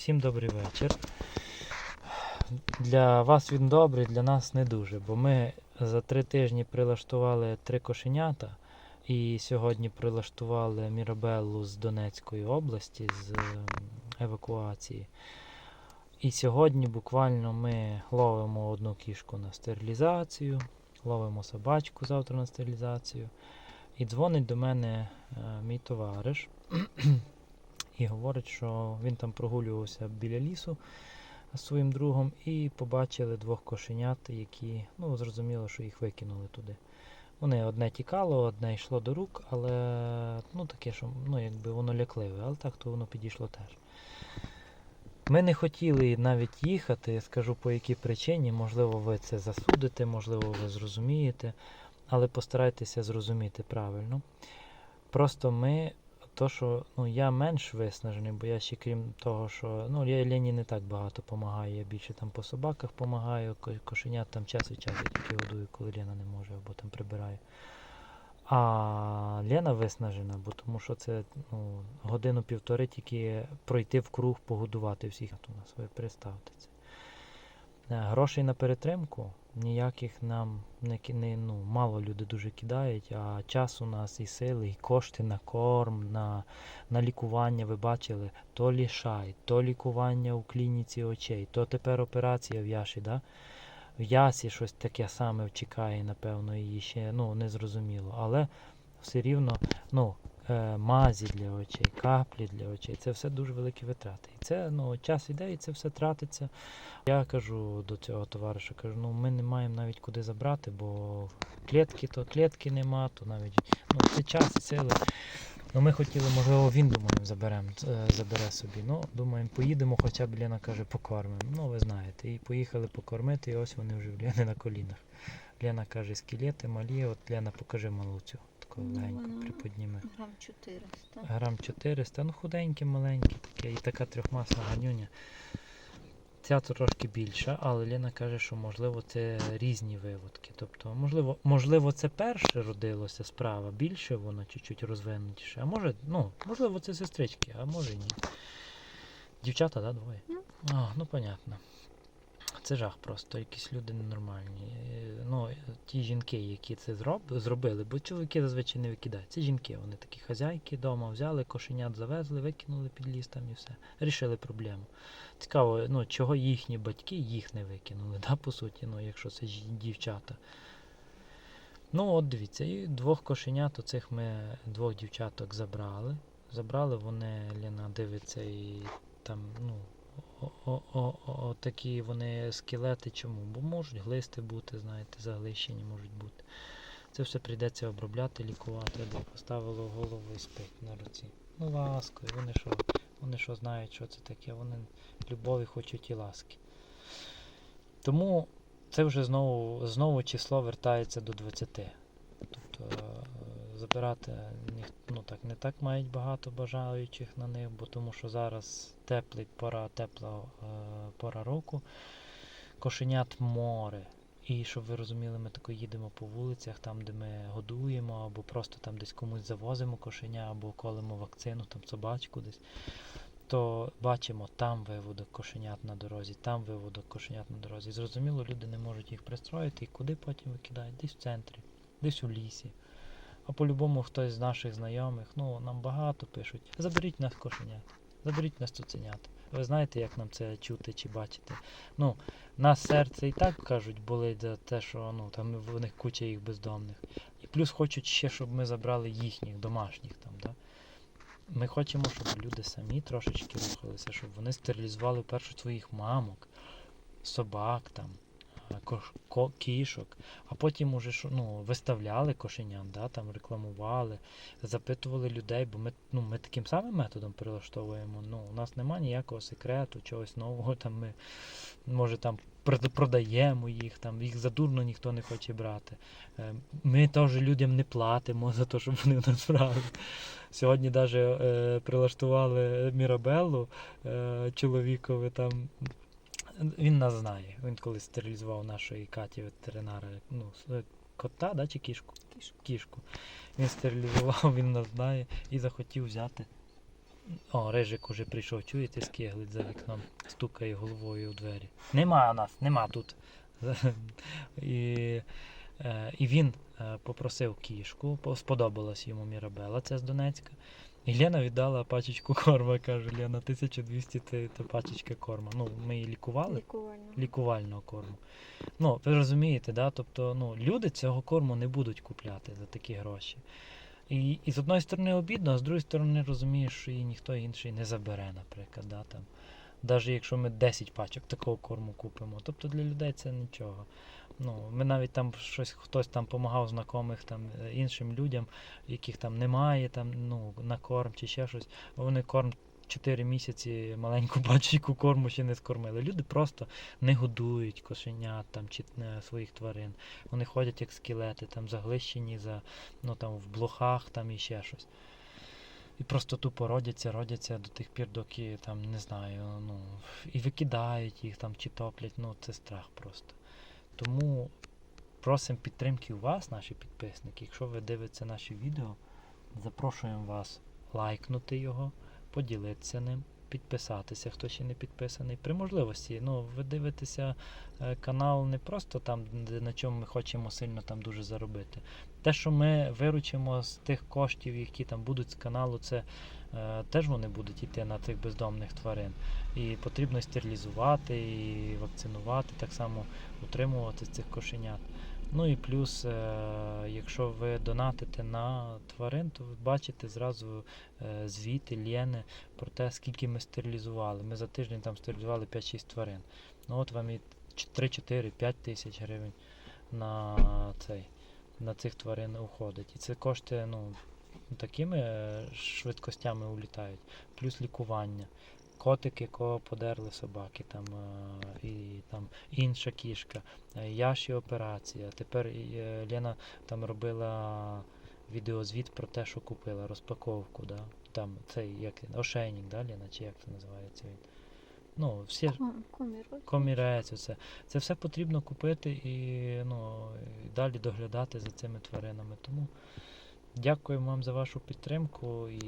Всім добрий вечір. Для вас він добрий, для нас не дуже, бо ми за три тижні прилаштували три кошенята і сьогодні прилаштували Мірабеллу з Донецької області з ем, евакуації. І сьогодні буквально ми ловимо одну кішку на стерилізацію, ловимо собачку завтра на стерилізацію. І дзвонить до мене е, мій товариш і говорить, що він там прогулювався біля лісу з своїм другом і побачили двох кошенят, які, ну, зрозуміло, що їх викинули туди. Вони одне тікало, одне йшло до рук, але ну таке, що ну, якби воно лякливе, але так то воно підійшло теж. Ми не хотіли навіть їхати, скажу по якій причині, можливо, ви це засудите, можливо, ви зрозумієте, але постарайтеся зрозуміти правильно. Просто ми, то, що ну, я менш виснажений, бо я ще крім того, що ну, я Лені не так багато допомагаю, я більше там по собаках допомагаю, кошенят там час від часу тільки годую, коли Лена не може, або там прибираю. А Лена виснажена, бо тому що це ну, годину-півтори тільки пройти в круг, погодувати всіх. От у нас ви представте це. Е, Грошей на перетримку ніяких нам не, ну, мало люди дуже кидають, а час у нас і сили, і кошти на корм, на, на лікування, ви бачили, то лішай, то лікування у клініці очей, то тепер операція в Яші, да? в Ясі щось таке саме чекає, напевно, її ще ну, не. Але все рівно ну, е, мазі для очей, каплі для очей, це все дуже великі витрати. І це ну, час іде, і це все тратиться. Я кажу до цього товариша, кажу, ну ми не маємо навіть куди забрати, бо клітки то клітки нема, то навіть ну, це час, сили. Ну, ми хотіли, можливо, він думаємо, заберем, е, забере собі. Ну, думаємо, поїдемо, хоча б Лена каже, покормимо. Ну, ви знаєте. І поїхали покормити, і ось вони вже в Лени на колінах. Лена каже, скелети малі, от Лена, покажи малу цю. Таку легенько приподніми. Грам 400. Грам 400, ну худеньке, маленьке таке, і така трьохмасна ганюня. Ця трошки більша, але Лена каже, що можливо це різні виводки. Тобто, можливо, можливо, це перше родилося справа, більше воно чуть-чуть розвинутіше. А може, ну, можливо, це сестрички, а може ні. Дівчата, да, двоє? Ну. А, ну понятно. Це жах просто, якісь люди ненормальні. Е, Ну, ті жінки, які це зроб, зробили, бо чоловіки зазвичай не викидають. Це жінки, вони такі хазяйки вдома взяли, кошенят завезли, викинули під ліс там і все. Рішили проблему. Цікаво, ну, чого їхні батьки їх не викинули, да, по суті, ну, якщо це дівчата. Ну, от дивіться, і двох кошенят, оцих ми двох дівчаток забрали. Забрали, вони, Ліна дивиться і там, ну, такі вони скелети. Чому? Бо можуть глисти бути, знаєте, заглищені можуть бути. Це все прийдеться обробляти, лікувати, де поставило голову і спить на руці. Ну, ласкою, вони що, вони що знають, що це таке, вони любові хочуть і ласки. Тому це вже знову, знову число вертається до 20. Тобто забирати ну, так, не так мають багато бажаючих на них, бо тому що зараз теплий пора, тепла е, пора року, кошенят море. І щоб ви розуміли, ми тако їдемо по вулицях, там, де ми годуємо, або просто там десь комусь завозимо кошеня, або колимо вакцину, там собачку десь, то бачимо там виводок кошенят на дорозі, там виводок кошенят на дорозі. Зрозуміло, люди не можуть їх пристроїти, і куди потім викидають? Десь в центрі, десь у лісі. А по-любому хтось з наших знайомих, ну нам багато пишуть, заберіть нас кошенят, заберіть нас цуценят. Ви знаєте, як нам це чути чи бачити? Ну, нас серце і так кажуть, болить за те, що ну там в них куча їх бездомних. І плюс хочуть ще, щоб ми забрали їхніх домашніх там, да? Ми хочемо, щоб люди самі трошечки рухалися, щоб вони стерилізували першу своїх мамок, собак там, кішок, а потім уже ну, виставляли кошенят, да, там рекламували, запитували людей, бо ми, ну, ми таким самим методом прилаштовуємо. Ну, у нас немає ніякого секрету, чогось нового. Там ми, може, там продаємо їх, там їх задурно ніхто не хоче брати. Е, Ми теж людям не платимо за те, щоб вони в нас брали. Сьогодні навіть е, прилаштували Мірабеллу е, чоловікові там. Він нас знає. Він колись стерилізував нашої Каті ветеринара, ну, кота, да, чи кішку? Кішку. Кішку. Він стерилізував, він нас знає і захотів взяти О, Рижик уже прийшов, чуєте, скиглить за вікном, стукає головою у двері. Нема нас, нема тут. І, е, і він е, попросив кішку, сподобалась йому Мірабела, це з Донецька. І Лена віддала пачечку корма, каже, Лена, 1200 це, це пачечка корма. Ну, ми її лікували Лікування. лікувального корму. Ну, ви розумієте, да? тобто ну, люди цього корму не будуть купляти за такі гроші. І, і з одної сторони обідно, а з другої сторони розумієш, що її ніхто інший не забере, наприклад. Да? Там, навіть якщо ми 10 пачок такого корму купимо. Тобто для людей це нічого. Ну, ми навіть там щось, хтось там допомагав знайомих там, е, іншим людям, яких там немає там, ну, на корм чи ще щось. Вони корм 4 місяці маленьку пачку корму ще не скормили. Люди просто не годують кошенят там, чи е, своїх тварин. Вони ходять як скелети, там заглищені за, ну, там, в блохах там, і ще щось. І просто тупо родяться, родяться до тих пір, доки там, не знаю, ну, і викидають їх там чи топлять. Ну, це страх просто. Тому просимо підтримки у вас, наші підписники. Якщо ви дивитеся наші відео, запрошуємо вас лайкнути його, поділитися ним, підписатися, хто ще не підписаний. При можливості, ну, ви дивитеся е, канал не просто там, на чому ми хочемо сильно там дуже заробити. Те, що ми виручимо з тих коштів, які там будуть з каналу, це е, теж вони будуть йти на цих бездомних тварин. І потрібно стерилізувати, і вакцинувати, так само утримувати цих кошенят. Ну і плюс, е, якщо ви донатите на тварин, то ви бачите зразу е, звіти Лєни про те, скільки ми стерилізували. Ми за тиждень там стерилізували 5-6 тварин. Ну от вам і 3-4-5 тисяч гривень на цей на цих тварин уходить. І це кошти ну, такими е, швидкостями улітають. Плюс лікування. Котики, кого подерли собаки, там, е, і там інша кішка, е, Яші операція. Тепер е, Лена там робила відеозвіт про те, що купила, розпаковку. Да? Там цей як ошейник, да, Лена, чи як це називається він. Ну, всі комірець, оце. Це все потрібно купити і, ну, і далі доглядати за цими тваринами. Тому дякуємо вам за вашу підтримку і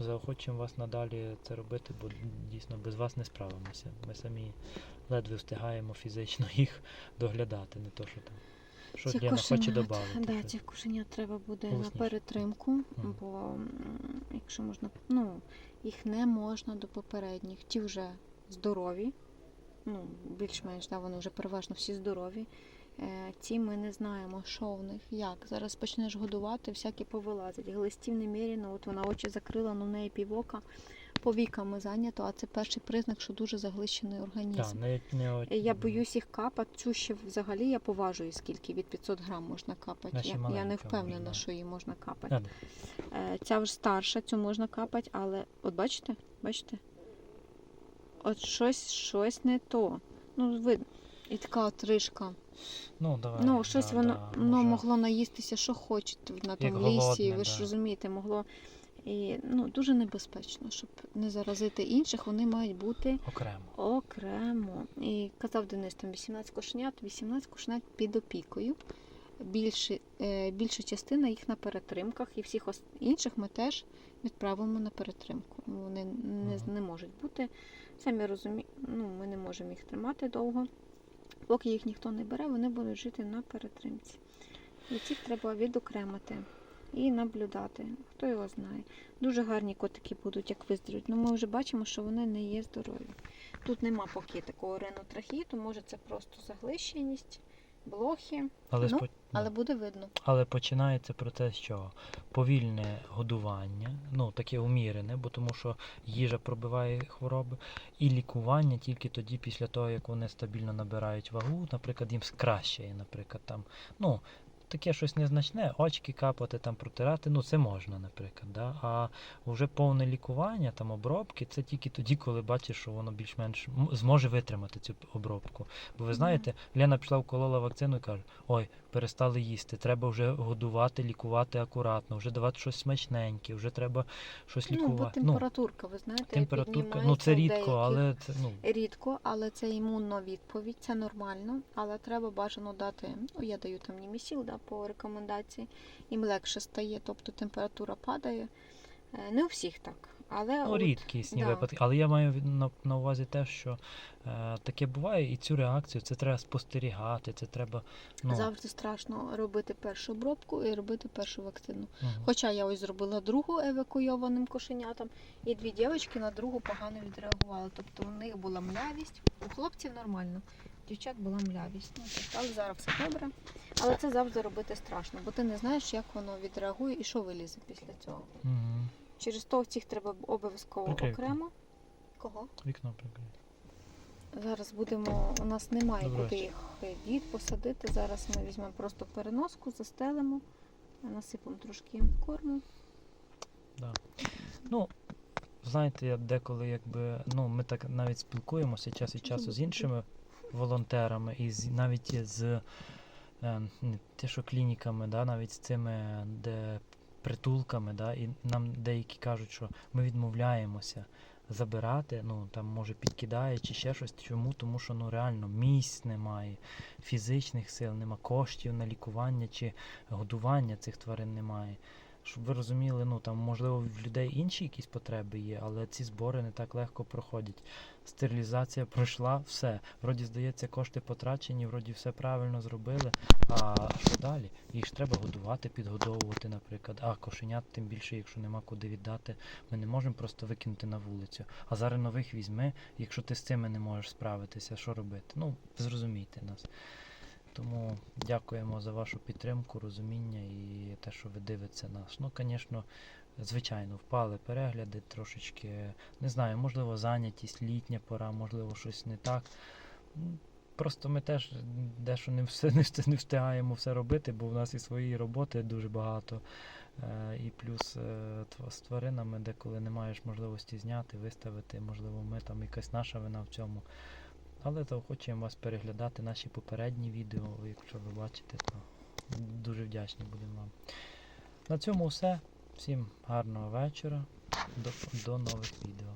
заохочуємо вас надалі це робити, бо дійсно без вас не справимося. Ми самі ледве встигаємо фізично їх доглядати, не то що там. Що Цих Лена хоче додати. Да, цих кошенят треба буде на Голосніше. перетримку, Мгм. бо якщо можна, ну, їх не можна до попередніх. Ті вже здорові, ну, більш-менш, да, вони вже переважно всі здорові. Е, ті ми не знаємо, що в них, як. Зараз почнеш годувати, всякі повилазять. Глистів неміряно, от вона очі закрила, ну в неї півока повіками зайнято, а це перший признак, що дуже заглищений організм. Так, не, не, Е, Я боюсь їх капати. Цю ще взагалі я поважую, скільки від 500 грам можна капати. Я, я не впевнена, можна. що її можна капати. А, Е, Ця вже старша, цю можна капати, але от бачите? Бачите? От щось, щось не то. Ну, видно. І така от рижка. Ну, давай. Ну, щось да, воно да, ну, може. могло наїстися, що хоче на тому лісі. голодне, Ви ж да. розумієте, могло. І ну, дуже небезпечно, щоб не заразити інших, вони мають бути окремо. Окремо. І казав Денис, там 18 кошенят, 18 кошенят під опікою. Більше, е, більша частина їх на перетримках, і всіх інших ми теж відправимо на перетримку. Вони не, не можуть бути. Самі розумієте, ну, ми не можемо їх тримати довго. Поки їх ніхто не бере, вони будуть жити на перетримці. І цих треба відокремити і наблюдати. Хто його знає. Дуже гарні котики будуть, як виздоровлять. Ну ми вже бачимо, що вони не є здорові. Тут нема поки такого ренотрахіту, може це просто заглищеність, блохи, Але, Ну, спо- але буде видно. Але починається процес чого? Повільне годування, ну таке умірене, бо тому що їжа пробиває хвороби, і лікування тільки тоді, після того, як вони стабільно набирають вагу, наприклад, їм скращає, наприклад, там, ну, таке щось незначне, очки капати, там протирати, ну це можна, наприклад. Да? А вже повне лікування, там обробки, це тільки тоді, коли бачиш, що воно більш-менш зможе витримати цю обробку. Бо ви знаєте, Лена пішла вколола вакцину і каже: ой, перестали їсти, треба вже годувати, лікувати акуратно, вже давати щось смачненьке, вже треба щось Ну, бо лікувати. температурка, ви знаєте, температурка, ну це рідко, деяких. але це ну Рідко, але це імунна відповідь, це нормально, але треба бажано дати. Ну, я даю там німісіл да, по рекомендації, їм легше стає, тобто температура падає. Е, Не у всіх так, Але Ну, от- рідкісні да. випадки. Але я маю на, на увазі те, що е, таке буває, і цю реакцію це треба спостерігати, це треба. Ну, завжди страшно робити першу обробку і робити першу вакцину. мгм. Хоча я ось зробила другу евакуйованим кошенятам, і дві дівчатки на другу погано відреагували. Тобто у них була млявість, у хлопців нормально, у дівчат була млявість. Ну, тобто, але зараз все добре. Але це завжди робити страшно, бо ти не знаєш, як воно відреагує і що вилізе після цього. Мгм. Через то цих треба обов'язково Прикрийку. окремо. Кого? Вікно прикрите. Зараз будемо. У нас немає Добре. куди їх е, дід посадити. Зараз ми візьмемо просто переноску, застелимо, насипемо трошки корму. Ну, знаєте, я деколи якби, ну, ми так навіть спілкуємося час від часу з іншими волонтерами, і з, навіть з е, не те, що клініками, да, навіть з цими де притулками, да, і нам деякі кажуть, що ми відмовляємося забирати, ну там може підкидає чи ще щось. Чому? Тому що ну реально місць немає, фізичних сил, немає коштів на лікування чи годування цих тварин немає. Щоб ви розуміли, ну там можливо в людей інші якісь потреби є, але ці збори не так легко проходять. Стерилізація пройшла, все. Вроді здається, кошти потрачені, вроді все правильно зробили. А що далі? Їх ж треба годувати, підгодовувати, наприклад. А кошенят, тим більше, якщо нема куди віддати, ми не можемо просто викинути на вулицю. А зараз нових візьми, якщо ти з цими не можеш справитися, що робити? Ну, зрозумійте нас. Тому дякуємо за вашу підтримку, розуміння і те, що ви дивитеся нас. Ну, звісно, звичайно, впали перегляди трошечки. Не знаю, можливо, зайнятість, літня пора, можливо, щось не так. Просто ми теж дещо не все не, встигаємо все робити, бо в нас і свої роботи дуже багато. Е, і плюс е, з тваринами, деколи не маєш можливості зняти, виставити, можливо, ми там якась наша вина в цьому. Але заохочуємо вас переглядати наші попередні відео, якщо ви бачите, то дуже вдячні будемо вам. На цьому все. Всім гарного вечора. До, до нових відео.